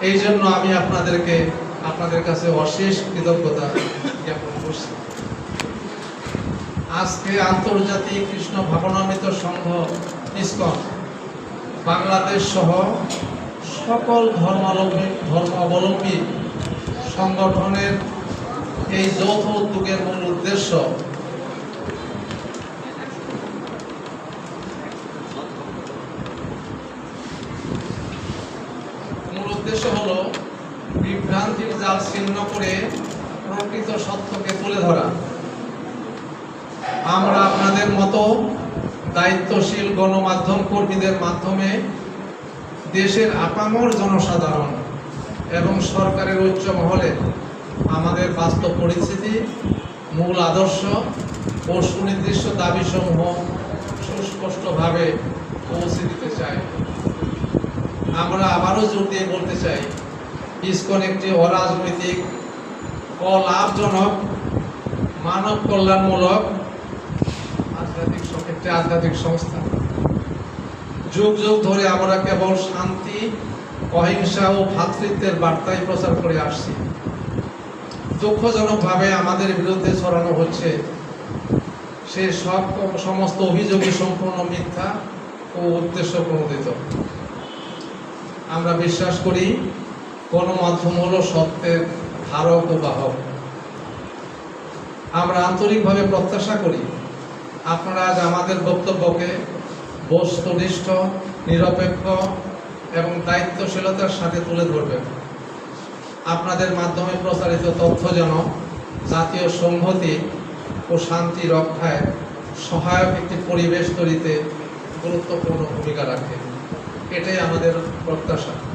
এই জন্য আমি আপনাদেরকে, আপনাদের কাছে অশেষ কৃতজ্ঞতা জ্ঞাপন করছি। আজকে আন্তর্জাতিক কৃষ্ণ ভাবনামৃত সংঘ ইসকন, বাংলাদেশ সহ সকল ধর্মাবলম্বী ধর্মাবলম্বী সংগঠনের এই যৌথ উদ্যোগের মূল উদ্দেশ্য মূল উদ্দেশ্য হলো বিভ্রান্তির জাল ছিন্ন করে প্রকৃত সত্যকে তুলে ধরা। আমরা আপনাদের মতো দায়িত্বশীল গণমাধ্যম কর্মীদের মাধ্যমে দেশের আপামর জনসাধারণ এবং সরকারের উচ্চ মহলে আমাদের বাস্তব পরিস্থিতি, মূল আদর্শ ও সুনির্দিষ্ট দাবিসমূহ সুস্পষ্টভাবে পৌঁছে দিতে চাই। আমরা আবারও জোর দিয়ে বলতে চাই ইসকন একটি অরাজনৈতিক অলাভজনক মানব কল্যাণমূলক আধ্যাত্মিক একটি আধ্যাত্মিক সংস্থা। যুগ যুগ ধরে আমরা কেবল শান্তি, অহিংসা ও ভ্রাতৃত্বের বার্তায় প্রচার করে আসছি। দুঃখজনকভাবে আমাদের বিরুদ্ধে ছড়ানো হচ্ছে সে সব সমস্ত অভিযোগই সম্পূর্ণ মিথ্যা ও উদ্দেশ্য প্রণোদিত আমরা বিশ্বাস করি গণমাধ্যম হলো সত্যের ধারক ও বাহক। আমরা আন্তরিকভাবে প্রত্যাশা করি আপনারা আজ আমাদের বক্তব্যকে বস্তুনিষ্ঠ, নিরপেক্ষ এবং দায়িত্বশীলতার সাথে তুলে ধরবেন। আপনাদের মাধ্যমে প্রচারিত তথ্য যেন জাতীয় সংহতি ও শান্তি রক্ষায় সহায়ক একটি পরিবেশ তৈরিতে গুরুত্বপূর্ণ ভূমিকা রাখে। এটাই আমাদের প্রত্যাশা।